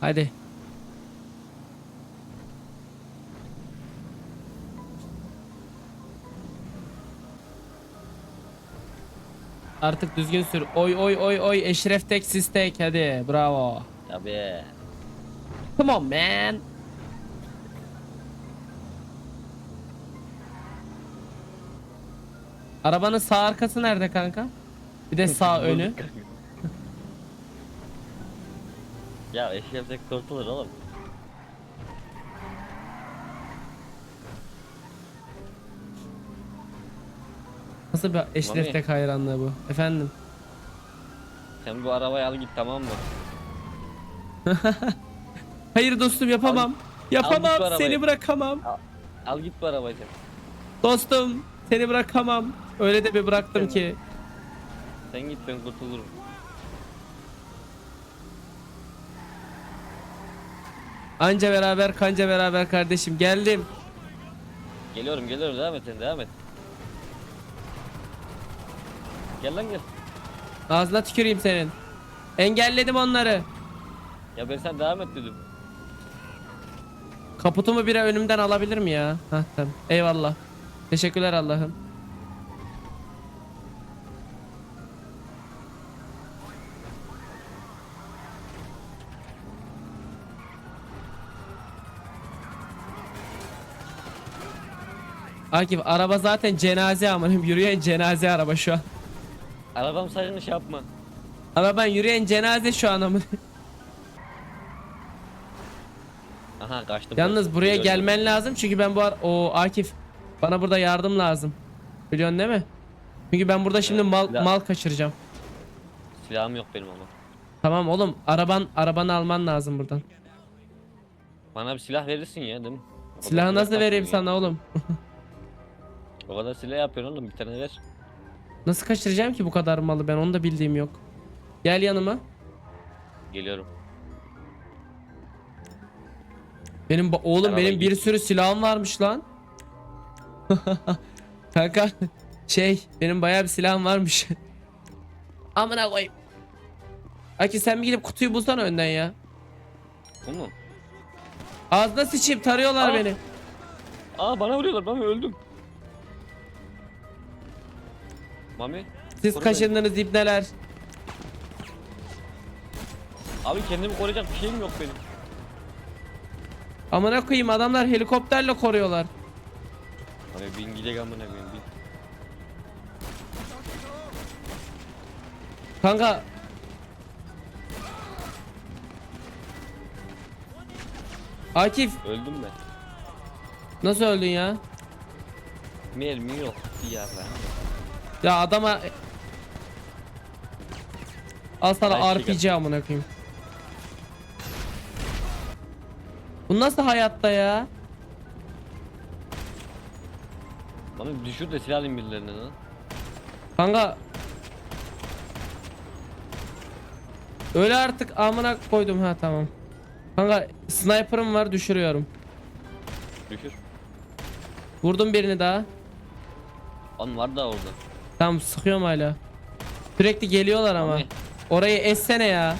Hadi. Artık düzgün sür. Oy oy oy oy Eşref tek siz tek hadi bravo. Tabii. Come on man. Arabanın sağ arkası nerede kanka? Bir de sağ önü. ya eşeğe tek kurtulur oğlum. Nasıl bir Mami. tek hayranlığı bu? Efendim. Sen bu arabayı al git tamam mı? Hayır dostum yapamam. yapamam şu arabayı. seni bırakamam. Al git bu arabayı sen. Dostum seni bırakamam. Öyle de bir bıraktım ki. Sen git ben kurtulurum. Anca beraber kanca beraber kardeşim geldim. Geliyorum geliyorum devam et sen devam et. Gel lan gel. Ağzına tüküreyim senin. Engelledim onları. Ya ben sen devam et dedim. Kaputumu biri önümden alabilir mi ya? Hah tamam. Eyvallah. Teşekkürler Allah'ım. Akif araba zaten cenaze amanım yürüyen cenaze araba şu an. Arabam saçını şey yapma. Araban yürüyen cenaze şu an amına. Aha kaçtım. Yalnız buraya Geliyorum. gelmen lazım çünkü ben bu ar o Akif bana burada yardım lazım. Biliyorsun değil mi? Çünkü ben burada şimdi mal silah- mal kaçıracağım. Silahım yok benim ama. Tamam oğlum araban arabanı alman lazım buradan. Bana bir silah verirsin ya değil mi? O Silahı silah nasıl vereyim takmıyorsun sana oğlum? O kadar silah yapıyorsun oğlum bir tane ver. Nasıl kaçıracağım ki bu kadar malı ben onu da bildiğim yok. Gel yanıma. Geliyorum. Benim ba- oğlum benim bir git. sürü silahım varmış lan. Kanka şey benim bayağı bir silahım varmış. Amına koyayım. Aki sen bir gidip kutuyu bulsana önden ya. Bu mu? Ağzına sıçayım tarıyorlar Aa. beni. Aa bana vuruyorlar Mami öldüm. Mami. Siz koru beni. kaşındınız ibneler. Abi kendimi koruyacak bir şeyim yok benim. Amına koyayım adamlar helikopterle koruyorlar. Abi bin gidecek amına koyayım bin. Kanka Akif Öldüm ben. nasıl öldün ya? Mermi yok. Bir yara. Ya adama Al sana Ay, şey RPG amına koyayım. Bu nasıl hayatta ya? Mami düşür de silah alayım birilerine lan. Kanka Öyle artık amına koydum ha tamam. Kanka sniper'ım var düşürüyorum. Düşür. Vurdum birini daha. Lan var da orada. Tamam sıkıyorum hala. Sürekli geliyorlar ama. Orayı essene ya.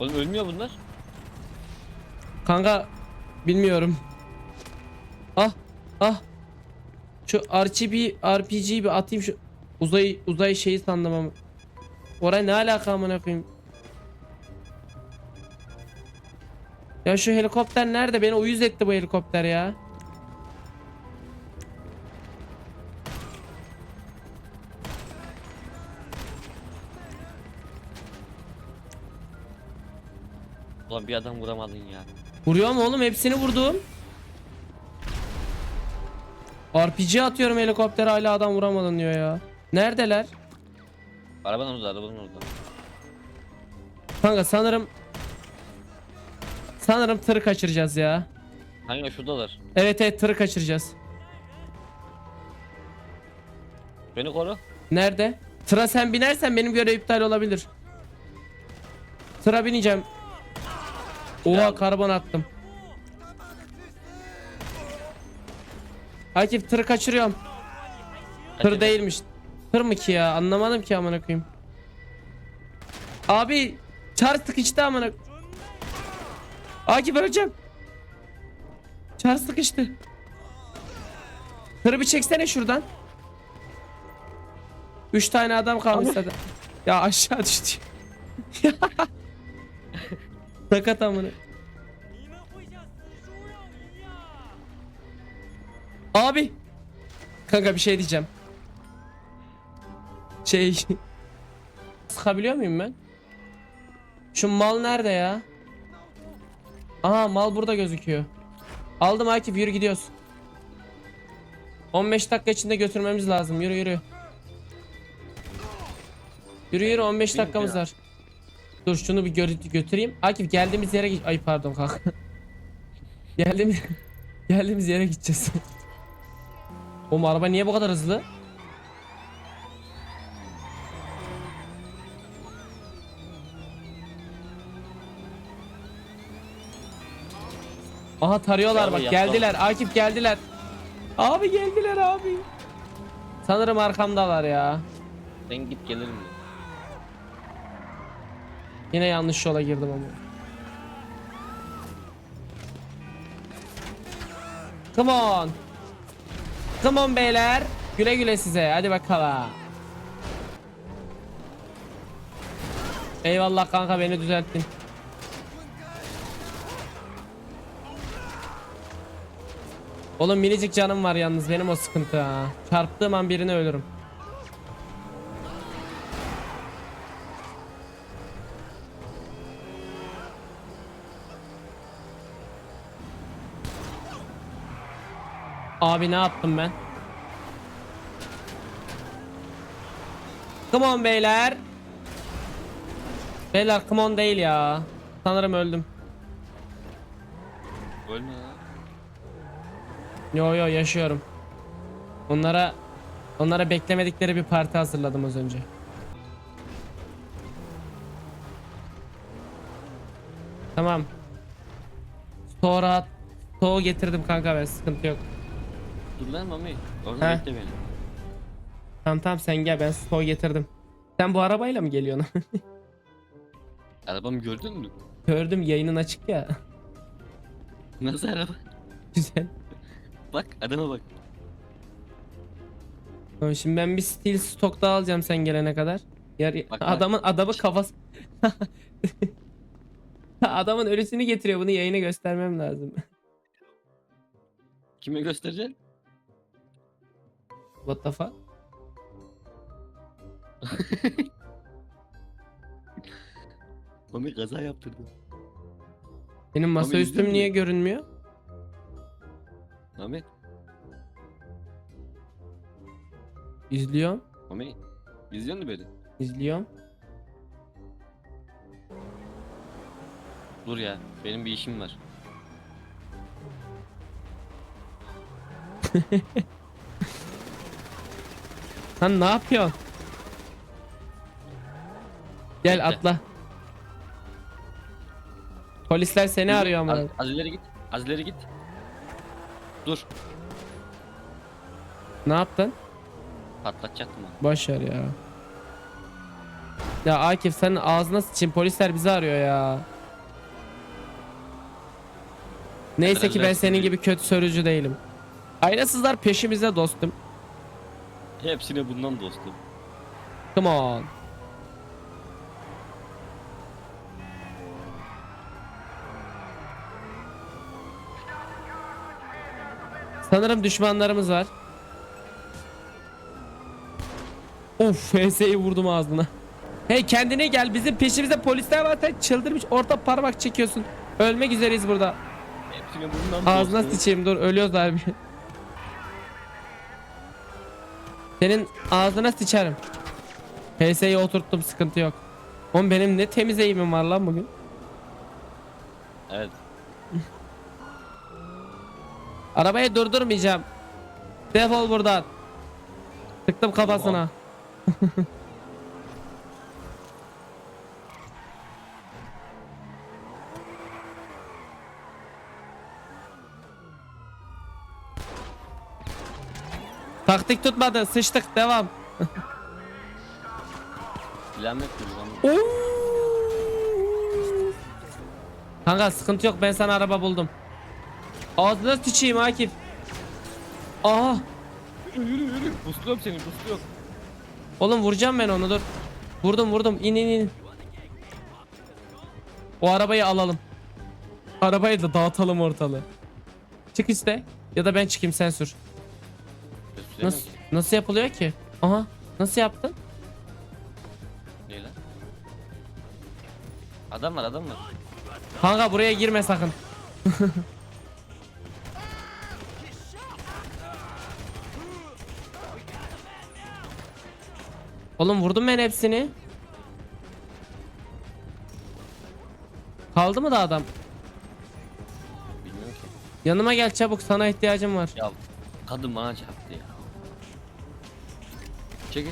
Oğlum ölmüyor bunlar. Kanka bilmiyorum. Ah ah. Şu RGB RPG'yi bir atayım şu uzay uzay şeyi sandım ama. Oraya ne alaka amına koyayım? Ya şu helikopter nerede? Beni uyuz etti bu helikopter ya. Ulan bir adam vuramadın ya. Vuruyor mu oğlum? Hepsini vurdum. RPG atıyorum helikopter hala adam vuramadın diyor ya. Neredeler? Arabanın orada arabanın orada. Kanka sanırım Sanırım tırı kaçıracağız ya. Hangi şuradalar? Evet evet tırı kaçıracağız. Beni koru. Nerede? Tıra sen binersen benim görev iptal olabilir. Tıra bineceğim. Oha karbon attım. Akif tırı kaçırıyorum. Tır değilmiş. Tır mı ki ya? Anlamadım ki amına koyayım. Abi çar sıkıştı amına. Akif öleceğim. Çar sıkıştı. Tırı bir çeksene şuradan. Üç tane adam kalmış zaten. Ya aşağı düştü. Sakat amına. Abi. Kanka bir şey diyeceğim. Şey. Sıkabiliyor muyum ben? Şu mal nerede ya? Aha mal burada gözüküyor. Aldım Akif yürü gidiyoruz. 15 dakika içinde götürmemiz lazım. Yürü yürü. Yürü yürü 15 Benim dakikamız var. Dur şunu bir gö- götüreyim. Akif geldiğimiz yere. Ay pardon kalk. geldiğimiz geldiğimiz yere gideceğiz. Oğlum araba niye bu kadar hızlı? Aha tarıyorlar bak geldiler Akif geldiler. Abi geldiler abi. Sanırım arkamdalar ya. Ben git gelirim. ya. Yine yanlış yola girdim ama. Come on. Come on beyler. Güle güle size. Hadi bakalım. Eyvallah kanka beni düzelttin. Oğlum minicik canım var yalnız benim o sıkıntı ha. Çarptığım an birine ölürüm. Abi ne yaptım ben? Come on beyler. Beyler come on değil ya. Sanırım öldüm. Ölme. Yo yo yaşıyorum. Onlara onlara beklemedikleri bir parti hazırladım az önce. Tamam. Sonra Stoğu getirdim kanka ben sıkıntı yok. Dur lan Mami. Orada He. bekle beni. Tamam tamam sen gel ben stoğu getirdim. Sen bu arabayla mı geliyorsun? Arabamı gördün mü? Gördüm yayının açık ya. Nasıl araba? Güzel. Bak adama bak. Tamam, şimdi ben bir steel stok daha alacağım sen gelene kadar. Yar Bak, bak. adamın adamın kafası Adamın ölüsünü getiriyor bunu yayına göstermem lazım. Kime göstereceksin? What the fuck? Mami kaza yaptırdı. Benim masaüstüm izliyor niye musun? görünmüyor? Mami. İzliyorum. Mami. İzliyor musun beni? İzliyorum. Dur ya. Benim bir işim var. Sen ne yapıyorsun? Gel Bekle. atla. Polisler seni arıyor ama. Az, az ileri git. Az ileri git. Dur. Ne yaptın? Patlatacaktım onu. Boş ver ya. Ya Akif senin ağzına sıçayım polisler bizi arıyor ya. Neyse ki ben senin gibi kötü sörücü değilim. Aynasızlar peşimizde dostum. Hepsine bundan dostum. Come on. Sanırım düşmanlarımız var. Of FS'yi vurdum ağzına. Hey kendine gel bizim peşimizde polisler var sen çıldırmış orta parmak çekiyorsun. Ölmek üzereyiz burada. Ağzına sıçayım dur ölüyoruz harbi. Senin ağzına sıçarım. PS'yi oturttum sıkıntı yok. Oğlum benim ne temiz eğimim var lan bugün. Evet. Arabayı durdurmayacağım. Defol buradan. Tıktım kafasına. Taktik tutmadı. Sıçtık. Devam. Silahım yok ki lan. Kanka sıkıntı yok ben sana araba buldum. Ağzına sıçayım Akif. Aha. Yürü yürü yürü. Busluyorum seni busluyorum. Oğlum vuracağım ben onu dur. Vurdum vurdum in in in. O arabayı alalım. Arabayı da dağıtalım ortalığı. Çık iste. Ya da ben çıkayım sen sür. Nasıl, nasıl yapılıyor ki? Aha. Nasıl yaptın? Ne lan? Adam var adam var. Kanka buraya girme sakın. Oğlum vurdum ben hepsini. Kaldı mı da adam? Bilmiyorum ki. Yanıma gel çabuk sana ihtiyacım var. Ya kadın bana çarptı ya. Çekil.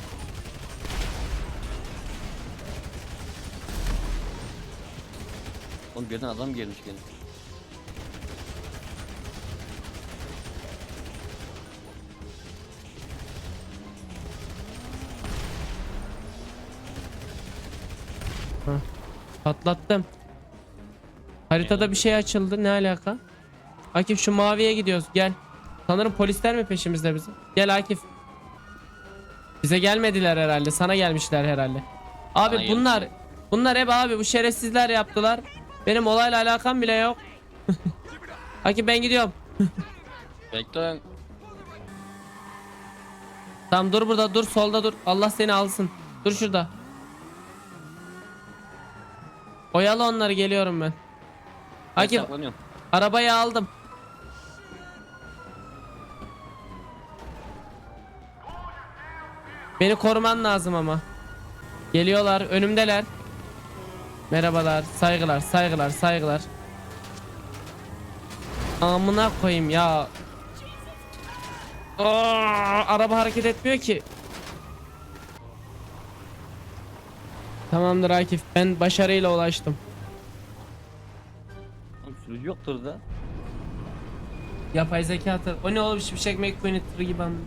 Oğlum birden adam gelmiş gene. Patlattım. Haritada bir şey açıldı. Ne alaka? Akif şu maviye gidiyoruz. Gel. Sanırım polisler mi peşimizde bizim? Gel Akif. Bize gelmediler herhalde. Sana gelmişler herhalde. Abi Bana bunlar bunlar hep abi bu şerefsizler yaptılar. Benim olayla alakam bile yok. Akif ben gidiyorum. Bekle. Tamam dur burada dur solda dur. Allah seni alsın. Dur şurada. Oyalı onları geliyorum ben. Akif saklanıyorum. Arabayı aldım. Beni koruman lazım ama. Geliyorlar, önümdeler. Merhabalar, saygılar, saygılar, saygılar. Amına koyayım ya. Aa, araba hareket etmiyor ki. Tamamdır Akif, ben başarıyla ulaştım. Oğlum sürücü yoktur da. Yapay zeka tır. O ne oğlum şimşek McQueen tırı gibi anladım.